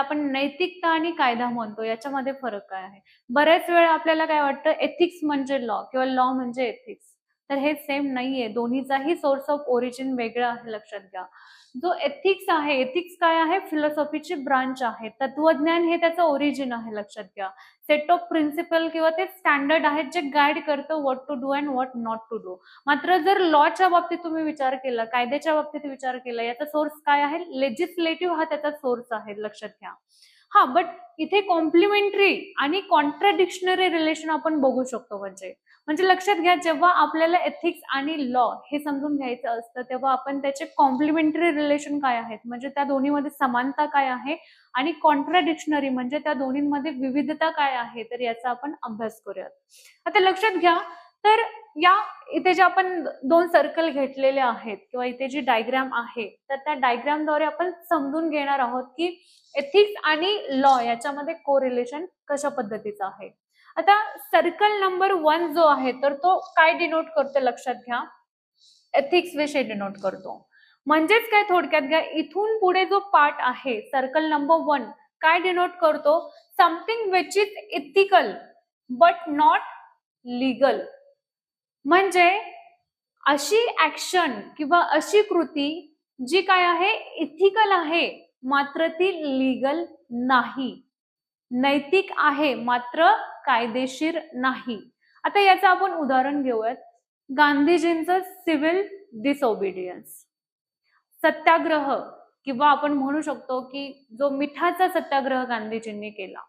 आपण नैतिकता आणि कायदा म्हणतो याच्यामध्ये फरक काय आहे? बऱ्याच वेळा आपल्याला काय वाटतं एथिक्स म्हणजे लॉ किंवा लॉ म्हणजे एथिक्स तर हे सेम नाहीये. दोन्हीचाही सोर्स ऑफ ओरिजिन वेगळं आहे लक्षात घ्या. जो एथिक्स आहे एथिक्स काय आहे? फिलॉसॉफीची ब्रांच आहे. तत्वज्ञान हे त्याचं ओरिजिन आहे लक्षात घ्या. सेट ऑफ प्रिन्सिपल किंवा ते स्टँडर्ड आहेत जे गाईड करतं what to do and what not to do मात्र जर लॉच्या बाबतीत तुम्ही विचार केला कायद्याच्या बाबतीत विचार केला याचा सोर्स काय आहे? लेजिस्लेटिव्ह हा त्याचा सोर्स आहे लक्षात घ्या. हा बट इथे कॉम्प्लिमेंटरी आणि कॉन्ट्राडिक्शनरी रिलेशन आपण बघू शकतो म्हणजे. म्हणजे लक्षात घ्या जेव्हा आपल्याला एथिक्स आणि लॉ हे समजून घ्यायचं असतं तेव्हा आपण त्याचे कॉम्प्लिमेंटरी रिलेशन काय आहेत? म्हणजे त्या दोन्हीमध्ये समानता काय आहे? आणि कॉन्ट्राडिक्शनरी म्हणजे त्या दोन्हीमध्ये विविधता काय आहे? तर याचा आपण अभ्यास करूयात. आता लक्षात घ्या तर या इथे जे आपण दोन सर्कल घेतलेले आहेत किंवा इथे जी डायग्राम आहे तर त्या डायग्रामद्वारे आपण समजून घेणार आहोत की एथिक्स आणि लॉ याच्यामध्ये को रिलेशन कशा पद्धतीचं आहे. आता सर्कल नंबर वन जो आहे तर तो काय डिनोट करतो लक्षात घ्या. एथिक्स विषय डिनोट करतो. म्हणजेच काय थोडक्यात घ्या इथून पुढे जो पार्ट आहे सर्कल नंबर वन काय डिनोट करतो? Something which is ethical but not legal म्हणजे अशी ऍक्शन किंवा अशी कृती जी काय आहे इथिकल आहे मात्र ती लिगल नाही. नैतिक आहे मात्र कायदेशीर नाही. आता याचं आपण उदाहरण घेऊयात. गांधीजींचं सिव्हिल डिसओबिडियन्स सत्याग्रह किंवा आपण म्हणू शकतो की जो मिठाचा सत्याग्रह गांधीजींनी केला.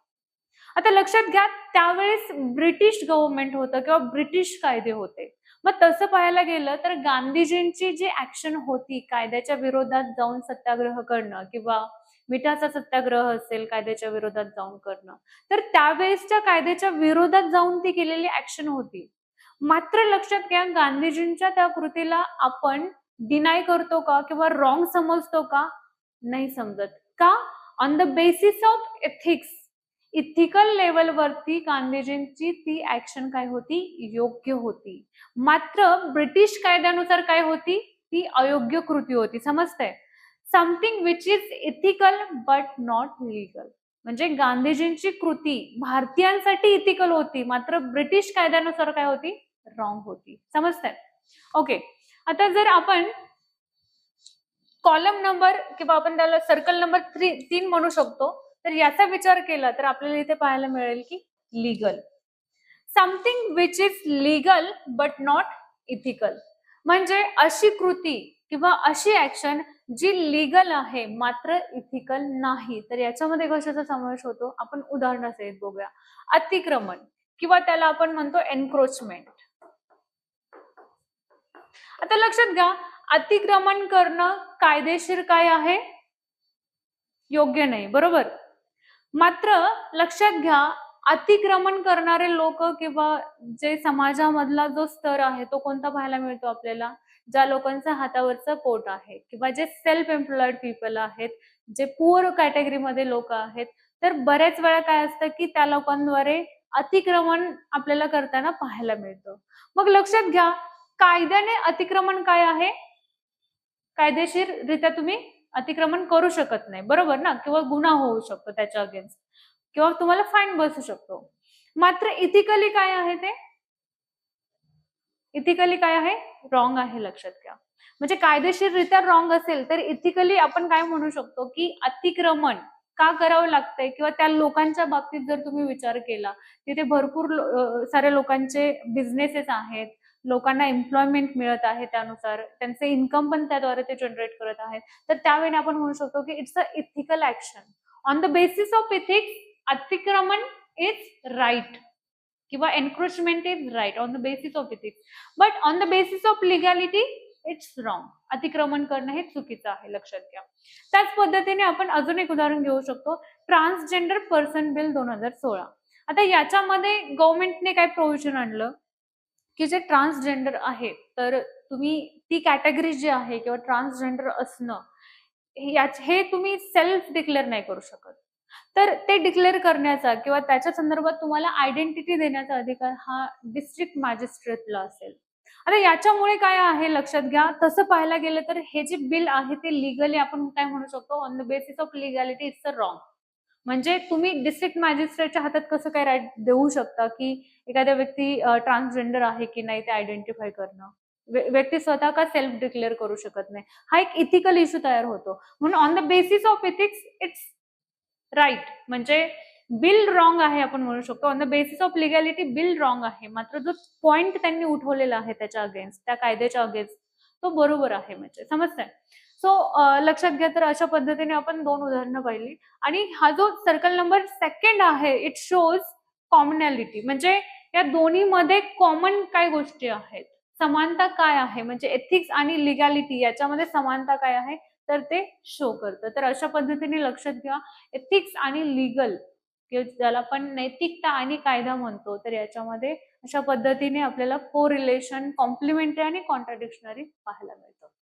आता लक्षात घ्या त्यावेळेस ब्रिटिश गव्हर्नमेंट होतं किंवा ब्रिटिश कायदे होते. मग तसं पाहायला गेलं तर गांधीजींची जी ऍक्शन होती कायद्याच्या विरोधात जाऊन सत्याग्रह करणं किंवा मिठाचा सत्याग्रह असेल कायद्याच्या विरोधात जाऊन करणं. तर त्यावेळेसच्या कायद्याच्या विरोधात जाऊन ती केलेली ऍक्शन होती. मात्र लक्षात घ्या गांधीजींच्या त्या कृतीला आपण डिनाय करतो का किंवा रॉंग समजतो का? नाही समजत. का? On the basis of ethics ethical लेवलवरती गांधीजींची ती ऍक्शन काय होती? योग्य होती. मात्र ब्रिटिश कायद्यानुसार काय होती? ती अयोग्य कृती होती. समजतंय? Something which is ethical but not legal म्हणजे गांधीजींची कृती भारतीयांसाठी इथिकल होती मात्र ब्रिटिश कायद्यानुसार काय होती? रॉंग होती. समजतंय? ओके आता जर आपण कॉलम नंबर किंवा आपण त्याला सर्कल नंबर थ्री तीन म्हणू शकतो तर याचा विचार केला तर आपल्याला इथे पाहायला मिळेल की legal something which is legal but not ethical म्हणजे अशी कृती किंवा अशी ऍक्शन जी लिगल आहे मात्र इथिकल नाही. तर याच्यामध्ये कशाचा समावेश होतो? आपण उदाहरणासहित बघूया. अतिक्रमण किंवा त्याला आपण म्हणतो एन्क्रोचमेंट आता लक्षात घ्या अतिक्रमण करणं कायदेशीर काय आहे? योग्य नाही बरोबर? मात्र लक्षात घ्या अतिक्रमण करणारे लोक किंवा जे समाजामधला जो स्तर आहे तो कोणता पाहायला मिळतो आपल्याला? ज्या लोकांचा हातावरचा पोट आहे किंवा जे सेल्फ एम्प्लॉईड पीपल आहेत जे पुअर कॅटेगरीमध्ये लोक आहेत तर बऱ्याच वेळा काय असतं की त्या लोकांद्वारे अतिक्रमण आपल्याला करताना पाहायला मिळतं. मग लक्षात घ्या कायद्याने अतिक्रमण काय आहे? कायदेशीररित्या तुम्ही अतिक्रमण करू शकत नाही बरोबर ना? किंवा गुन्हा होऊ शकतो त्याच्या अगेन्स्ट किंवा तुम्हाला फाईन बसू शकतो. मात्र इथिकली काय आहे ते? इथिकली काय आहे? रॉंग आहे लक्षात घ्या. म्हणजे कायदेशीररित्या रॉंग असेल तर इथिकली आपण काय म्हणू शकतो की अतिक्रमण का करावं लागतंय? किंवा त्या लोकांच्या बाबतीत जर तुम्ही विचार केला तिथे भरपूर साऱ्या लोकांचे बिझनेसेस आहेत लोकांना एम्प्लॉयमेंट मिळत आहे त्यानुसार त्यांचे इन्कम पण त्याद्वारे ते जनरेट करत आहेत तर त्यावेळी आपण म्हणू शकतो की it's a ethical action on the basis of ethics अतिक्रमण इज राईट किंवा encroachment is right on the basis of ethics but on the basis of legality it's wrong अतिक्रमण करणं हे चुकीचं आहे लक्षात घ्या. त्याच पद्धतीने आपण अजून एक उदाहरण घेऊ शकतो. ट्रान्सजेंडर पर्सन बिल दोन हजार सोळा. आता याच्यामध्ये गव्हर्नमेंटने काय प्रोव्हिजन आणलं? की जे ट्रान्सजेंडर आहे तर तुम्ही ती कॅटेगरी जी आहे किंवा ट्रान्सजेंडर असणं हे तुम्ही सेल्फ डिक्लेअर नाही करू शकत. तर ते डिक्लेअर करण्याचा किंवा त्याच्या संदर्भात तुम्हाला आयडेंटिटी देण्याचा अधिकार हा डिस्ट्रिक्ट मॅजिस्ट्रेटला असेल. आता याच्यामुळे काय आहे लक्षात घ्या. तसं पाहायला गेलं तर हे जे बिल आहे ते लिगली आपण काय म्हणू शकतो on the basis of legality it's a wrong म्हणजे तुम्ही डिस्ट्रिक्ट मॅजिस्ट्रेटच्या हातात कसं काय राईट देऊ शकता की एखाद्या व्यक्ती ट्रान्सजेंडर आहे की नाही ते आयडेंटिफाय करणं? व्यक्ती स्वतः का सेल्फ डिक्लेअर करू शकत नाही? हा एक इथिकल इश्यू तयार होतो. म्हणून on the basis of ethics it's right. म्हणजे बिल रॉंग आहे आपण म्हणू शकतो. On the basis of legality bill wrong आहे. मात्र जो पॉइंट त्यांनी उठवलेला आहे त्याच्या अगेन्स्ट त्या कायद्याच्या अगेन्स्ट तो बरोबर आहे म्हणजे. समजतंय? सो लक्षात घ्या तर अशा पद्धतीने आपण दोन उदाहरणं पाहिली. आणि हा जो सर्कल नंबर सेकंड आहे इट शोज कॉमनॅलिटी म्हणजे या दोन्हीमध्ये कॉमन काय गोष्टी आहेत? समानता काय आहे? म्हणजे एथिक्स आणि लिगॅलिटी याच्यामध्ये समानता काय आहे? तर ते शो करतं. तर अशा पद्धतीने लक्षात घ्या एथिक्स आणि लिगल किंवा ज्याला आपण नैतिकता आणि कायदा म्हणतो तर याच्यामध्ये अशा पद्धतीने आपल्याला को रिलेशन कॉम्प्लिमेंटरी आणि कॉन्ट्राडिक्शनरी पाहायला मिळतं.